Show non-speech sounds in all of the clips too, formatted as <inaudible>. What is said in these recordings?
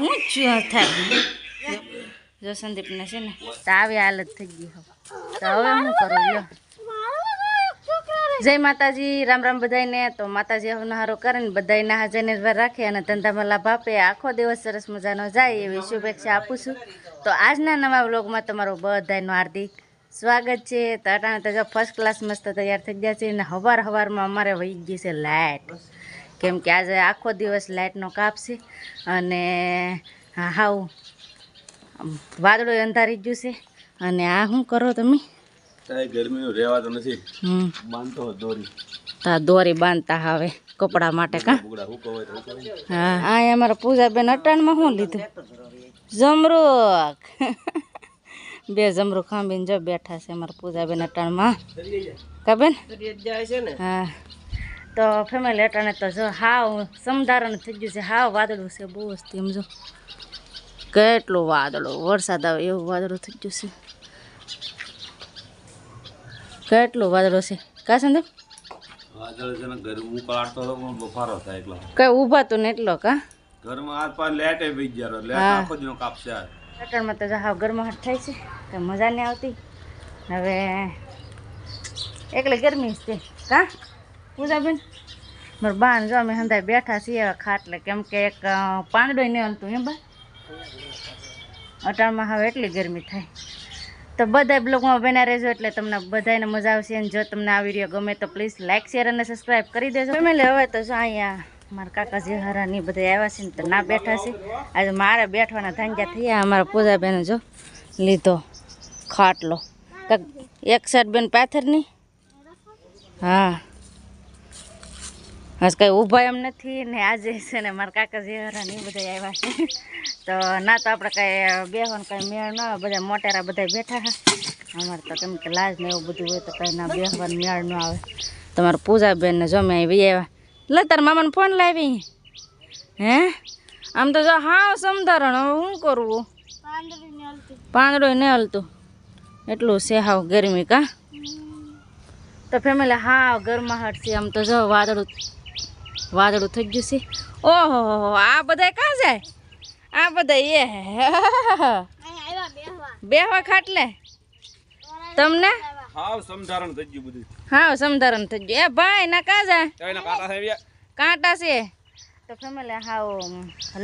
હું જ થાય જો સંદીપને છે ને, તો આવી હાલત થઈ ગઈ હવે. તો હવે હું કરું જય માતાજી, રામ રામ બધાને તો માતાજી હવે હારો કરે ને બધાયને હાજર નિર્ભર રાખે અને ધંધામાં લાભ આપે. આખો દિવસ સરસ મજાનો જાય એવી શુભેચ્છા આપું છું. તો આજના નવા વ્લોગમાં તમારું બધાનું હાર્દિક સ્વાગત છે. તો અટાણે તો ફર્સ્ટ ક્લાસ મસ્ત તૈયાર થઈ ગયા છે અને હવાર હવારમાં અમારે વહી ગઈ છે લાઇટ કેમ કે આજે આખો દિવસ લાઇટનો કાપ છે અને હા હાવ વાદળો અંધારી ગયું છે. અને આ શું કરો તમે? ગરમીનું રહેવાતું નથી. હમ. બાંધતો દોરી. તા દોરી બાંધતા હવે કપડા માટે કા. હા. આ અમારા પૂજાબેન અટાણમાં શું લીધું? જમરૂક. બે જમરૂ ખાંભીને જો બેઠા છે અમારા પૂજાબેન અટાણમાં. કાબેન હા. તો ફેમિલી અટાણે તો જો હાવ સમધારણ થઈ ગયું છે હાવ વાદળું છે બહુ જ તેમ જો. કેટલું વાદળું વરસાદ આવે એવું વાદળું થઈ ગયું છે. કેટલું વાદળો છે. કા થાય કઈ ઊભા તું ને એટલો કા? ઘરમાં આજ પાછ લેટે બી ગયા લેટ હા. આખો દિનો કાપશે આજ તો હાવ ગરમાહટ થાય છે મજા નહીં આવતી. હવે એકલી ગરમી છે. કા? પૂજાબેન મારા બાન જો અમે સંધાય બેઠા છીએ ખાટલે કેમ કે એક પાંદડોય નહીં હલતું એમ બા અટાણમાં હવે એટલી ગરમી થાય. તો બધા બ્લોગમાં બના રહેજો એટલે તમને બધાને મજા આવશે અને જો તમને આ વીડિયો ગમે તો પ્લીઝ લાઇક શેર અને સબસ્ક્રાઈબ કરી દેજો. ફેમિલી હવે તો જો અહીંયા મારા કાકાજી હરાની બધા આવ્યા છે ને તો ના બેઠા છે. આજે મારે બેઠવાના ધાંજા થયા અમારા પૂજાબેને જો લીધો ખાટલો. એક સાઈડ બેન પાથરની. હા. આજ કંઈ ઊભા એમ નથી ને આજે છે ને મારા કાકાજી એ બધા આવ્યા છે. તો ના તો આપણે કાંઈ બેહવાનું કંઈ મેળ ન આવે, બધા મોટેરા બધા બેઠા હા અમારે તો કેમ કે લાજ ને એવું બધું હોય તો કંઈ ના બેહવાનું મેળ ન આવે. તમારા પૂજાબેન ને જમે આવી આવ્યા લે, તાર મામાને ફોન લાવી. હે? આમ તો જો હાવ સમધારણ, હવે શું કરવું પાંદડું ને હલતું. એટલું છે હાવ ગરમી કા? તો ફેમિલી હાવ ગરમાહટ છે, આમ તો જો વાદળું વાદળું થઈ ગયું છે. ઓહો આ બધા કાં જાય? આ બધા એ. બેહવા ખાટલે. તમને? હાવ સમધારણ થઈ ગયું બધું. હાવ સમધારણ થઈ ગયું. એ ભાઈ ના કાં જાય? કાંટા છે તો ફેમિલી હાવ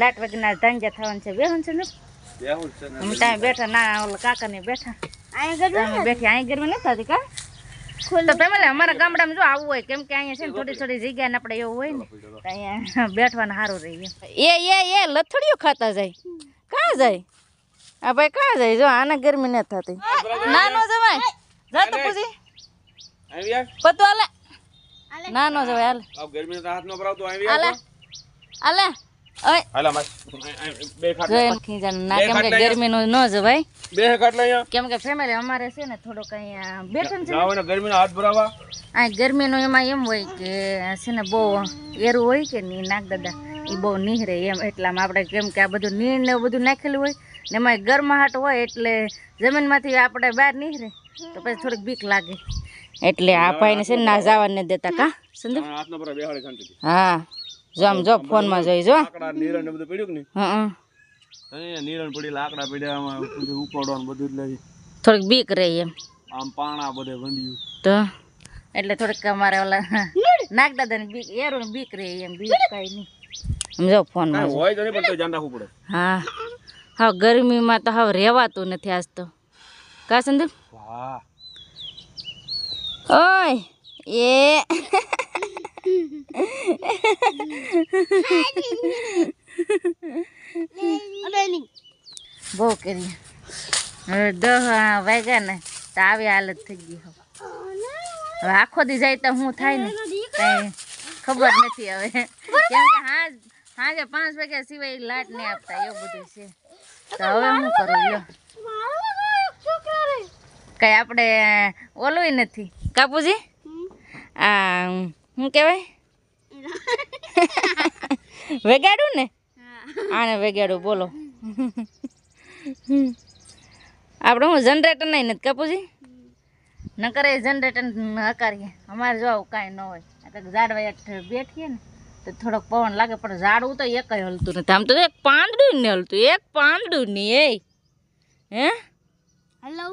લાટ વગરના ધાંજા થવાનું છે. બેહન છે ને? બેહું છે ને. બેઠા ના ઓલા કાકા ને બેઠા બેઠી અહીં ગરમી નથી થતી કા? તો ફેમિલી અમારા ગામડામાં જો આવું હોય કેમ કે અહીંયા છે ને થોડી થોડી જગ્યા ને આપણે એવું હોય ને અહીંયા <laughs> બેઠવાનું સારું રહી એ એ એ લથડીઓ ખાતા જાય. કાં જાય? આ ભાઈ કાં જાય? જો આને ગરમી નથી થતી. નાનો જવાય. જા તો પૂછી. આવી પતો આલે નાનો જવાય હાલે. આવ ગરમીનો હાથ નો ભરાવતો આવી આલે આલે ખીજાને ના ન ને ને. એમાં એમ હોય કે છે ને બહુ એરું હોય કે નાક દાદા એ બહુ નીહરે એમ. એટલામાં આપણે કેમ કે આ બધું નીર ને બધું નાખેલું હોય ને એમાં ગરમાહટ હોય એટલે જમીનમાંથી આપણે બહાર નીહરે તો પછી થોડીક બીક લાગે. એટલે આ ભાઈને છે ને ના જવા નથી દેતા કા સંદીપ? હાથ નો હા જો ફોનમાં ફોનમાં જોઈ જો લાકડા નીરણ ને બધું પડ્યું કે નહીં? હં નીરણ પડી લાકડા પડ્યા આમાં બધું ઉપાડવાનું બધું જ લઈ. થોડીક બીક રહી એમ. આમ પાણા બધે વંડ્યું. તો? એટલે થોડીક અમારે ઓલા નાક દાદાની બીક એરું બીક રહી એમ બીક કાંઈ નહીં. સમજો ફોનમાં માં હોય તો નહીં પણ તો ધ્યાન રાખવું પડે. હા. હા ગરમીમાં તો હવે રહેવાતું નથી આજ તો. કા સંદીપ? વાહ. ઓય એ. બહુ કરી. હવે દહ વાગ્યા ને તો આવી હાલત થઈ ગઈ હવે. આખો દી જાય તો શું થાય ને? કઈ ખબર નથી હવે. કેમ કે હા હાજે પાંચ વાગ્યા સિવાય લાટ નહીં આપતા એવું બધું છે. તો હવે શું કરું લ્યો. કઈ આપણે ઓલું નથી. કાપુજી? આ શું કહેવાય? <laughs> વેગાડું ને? આને વેગાડું બોલો. આપણે હું જનરેટર નહીં નથી કાપુજી? નકર એ જનરેટર હકારીએ. અમારે જો આવું કાંઈ ન હોય. કંઈક ઝાડવા હેઠ બેઠીએ ને તો થોડોક પવન લાગે પણ ઝાડવું તો એક હલતું નથી. આમ તો એક પાંદડું ને હલતું એક પાંદડું નહીં એ. હે? હેલો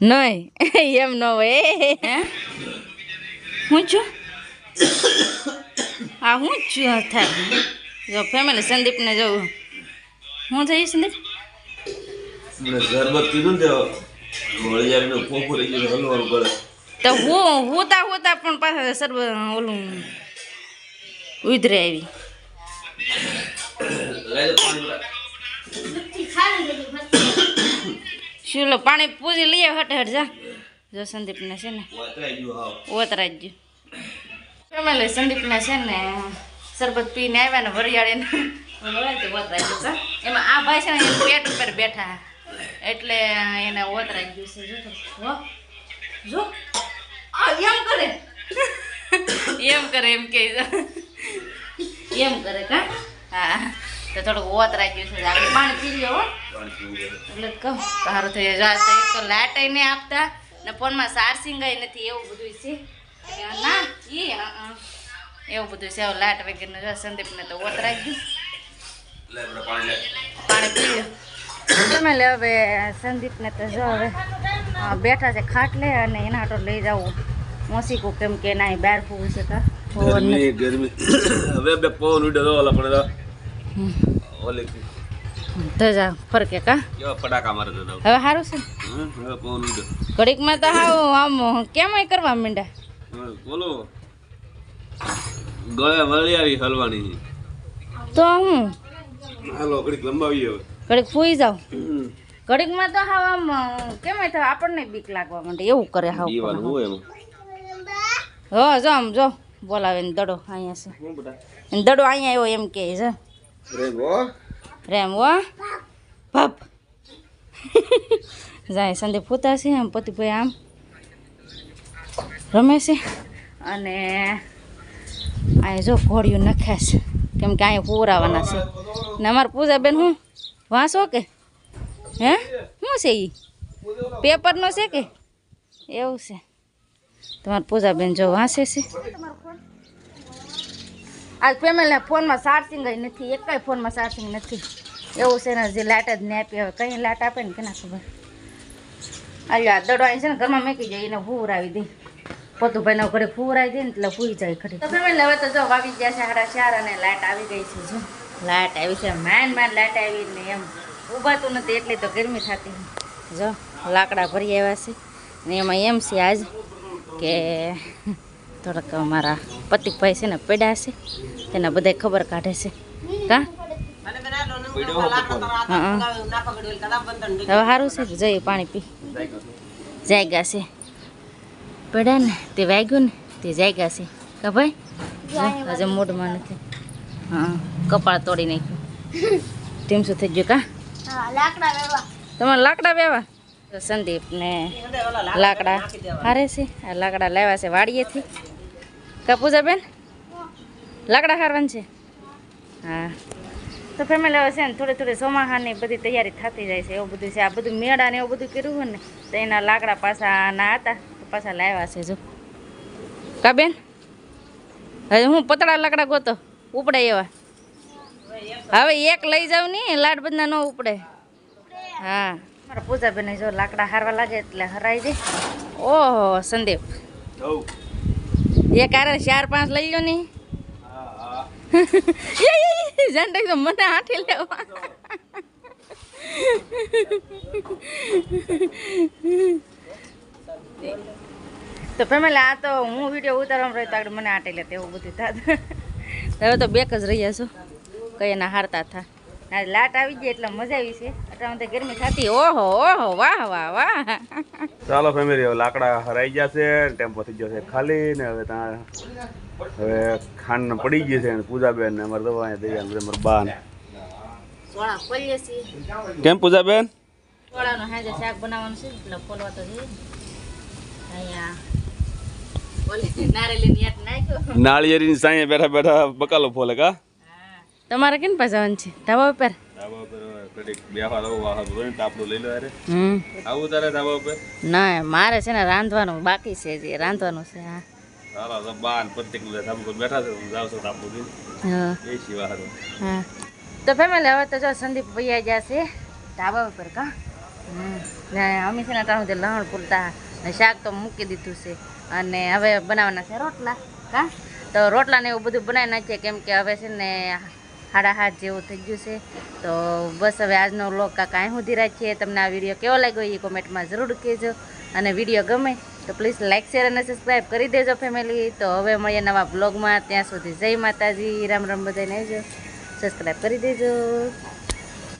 નહીં <laughs> એમ ન હોય. હે? હું છું? આ હું છું થાય જો ફેમિલી સંદીપને જવું હું થઈ સંદીપ? મને શરબત કીધું ને વળિયારીનો ફોફો રહી ગયો હલવાનું કરે. તો હું હોતા હોતા પણ પાછા સર્વ ઓલું ઉધરે આવી. લઈ પાણી પૂરી લઈએ આવ હટ હટ જા. જો સંદીપને છે ને વાતરાઈ ગયું. ફેમિલી સંદીપને છે ને શરબત પીને આવ્યા ને વરિયાળીને. એમાં આ ભાઈ છે ને એના પેટ ઉપર બેઠા. એટલે એને ઓતરાઈ ગયું છે. જો જો. એમ કરે. એમ કરે એમ કે. એમ કરે કા? હા. તો થોડુંક ઓતરાઈ ગયું છે. આપણે પાણી પી પીવું એટલે કહું. સારું થઈ જાય તો લાઇટ નહીં આપતા. ને ફોનમાં સારસિંગ નથી એવું બધું છે. ના હં. એવું બધું છે હવે વગેરે જો સંદીપને તો ઓતરાઈ ગયું પાણી પી લો તમે લે હવે સંદીપને તો જો હવે બેઠા છે ખાટલે અને એના હાટો લઈ જવું મોસીકું કેમ કે ના બહાર ફૂવું છે નથી. ગરમી ગરમી હવે બે પવન ઉડ્યો તો ઓલા પણ તો ઓલી ધજા ફરકે કા ફટાકા મારે તો તો. હવે સારું છે હવે પવન ઉડ્યો ઘડીકમાં તો હાવ આમ કેમય કરવા માંડ્યા બોલો. ગળે વળિયારી હલવાની. તો હું? હાલો ઘડીક લંબાવી હવે. ઘડીક ફૂઈ જાઉં. હમ. ઘડીકમાં તો હાવ આમ કેમ થાય આપણને બીક લાગવા માંડે એવું કરે હાવ હો. જો આમ જો. બોલાવે ને દડો અહીંયા છે. દડો અહીંયા આવ્યો એમ કે છે. રેમ હો. રેમ હો. ભપ. <laughs> જાય સંદીપ પૂતા છે આમ પતિભાઈ આમ. રમે છે. અને અહીંયા જો ઘોડિયું નખ્યા છે. કેમ કે અહીંયા પૂરાવાના છે. ને અમારે પૂજાબેન હું? વાંસો કે? હે? શું છે એ પેપરનો છે કે? એવું છે. તમારે પૂજાબેન જો વાંચે છે. આજ ફેમિલીના ફોનમાં ચાર્જિંગ જ નથી. એકાય ફોનમાં ચાર્જિંગ નથી. એવું છે ને જે લાઇટ જ ને આપી. હવે કંઈ લાઇટ આપે ને કેના ખબર? અલ્યા દડો આવી છે ને ઘરમાં મેકી જાય એને ફૂવરાવી દે પોતુભાઈને ઘરે ફૂવરાવી દે ને એટલે ફૂઈ જાય ખરી તો ફેમિલી હવે તો જો વાગી ગયા છે સાડા ચાર અને લાઇટ આવી ગઈ છે જો. લાઇટ આવી છે માન માન લાઇટ આવી ને એમ. ઊભાતું નથી એટલી તો ગરમી થતી. જો લાકડા ભરી આવ્યા છે. ને એમાં એમ છે આજ કે થોડાક અમારા પતિકભાઈ છે ને પડ્યા છે. તેના બધા ખબર કાઢે છે. કા? હા હવે સારું છે જઈએ પાણી પી. જાગ્યા છે. પડ્યા ને તે વાગ્યું ને તે જાગ્યા છે. કે ભાઈ? જો, હજુ મૂડમાં નથી. હા. કપાળ તોડી નાખ્યું. ટીમ શું થઈ ગયું કા? હા લાકડા વેવા. તમારે લાકડા વેવા? તો સંદીપ ને લાકડા હારે છે. આ લાકડા લાવ્યા છે વાડીએથી. કા પૂજાબેન? લાકડા હારવાનું છે? હા. તો ફેમિલી હવે છે ને થોડી થોડી ચોમાહાની બધી તૈયારી થતી જાય છે. એવું બધું છે. આ બધું મેળા ને એવું બધું કર્યું હોય ને તો એના લાકડા પાછા ના હતા. પાછા લાવ્યા છે જો. કા બેન હવે હું પતળા લાકડા ગોતો ઉપડે એવા. હવે એક લઈ જાવ ને લાડ બધા ન ઉપડે. હા. મારા પૂજાબેન જો લાકડા હારવા લાગે એટલે હરાઈ દે. ઓહો સંદીપ. એક આરે ચાર પાંચ લઈ લો ને. હા હા. <laughs> જાણે તો મને હાથી લેવા. <laughs> <laughs> તો ફેમિલી આ તો હું વીડિયો ઉતારવામાં રહ્યો તો આગળ મને આટે લેતા એવું બધું થાત. હવે તો બેક જ રહ્યા છો. કઈ એના હારતા થા. આ લાટ આવી ગઈ એટલે મજા આવી છે. અત્યારે તો ગરમી થતી. ઓહો ઓહો વાહ વાહ વાહ. ચાલો ફેમિલી હવે લાકડા હરાઈ ગયા છે ટેમ્પો થઈ ગયો છે ખાલી ને હવે ત્યાં હવે ખાંડ પડી ગઈ છે પૂજાબેન ને અમારે દવા અહીંયા દઈ અમારા બા ને સોળા ખોલીએ છીએ. કેમ પૂજાબેન? શાક બનાવવાનું છે એટલે ખોલવા તો જઈએ. નાળિયેરીની સાંયે બેઠા બેઠા બકાલો ફોલે કા? તમારે કેમ પાછાવાનું છે? ધાબા ઉપર? ધાબા ઉપર કડીક બેહવા દઉં વાહ તાપડું લઈ લો અરે હમ. આવું તારે ધાબા ઉપર? ના મારે છે ને રાંધવાનું બાકી છે જે રાંધવાનું છે હા. હાલો તો બા ને પ્રતિક ને પર બેઠા છે હું જાવ છું ધાબુ લઈ હા. એ સિવા હારું હા. તો ફેમિલી હવે તો જો સંદીપ ભૈયા જશે ધાબા ઉપર કા? હમ. ને અમે છે ને ટાણું તે લહણ પૂરતા ને શાક તો મૂકી દીધું છે. અને હવે બનાવવાના છે રોટલા, કા? તો રોટલાને એવું બધું બનાવી નાખીએ, કેમ કે હવે છે ને હાડા હાથ જેવું થઈ ગયું છે. તો બસ હવે આજનો લોક કાંઈ સુધી રાખીએ. તમને આ વીડિયો કેવો લાગ્યો એ કોમેન્ટમાં જરૂર કહેજો. અને વીડિયો ગમે તો પ્લીઝ લાઇક શેર અને સબસ્ક્રાઈબ કરી દેજો ફેમિલી. તો હવે મળીએ નવા બ્લોગમાં ત્યાં સુધી જય માતાજી. રામ રામ બધાને આવજો સબસ્ક્રાઈબ કરી દેજો.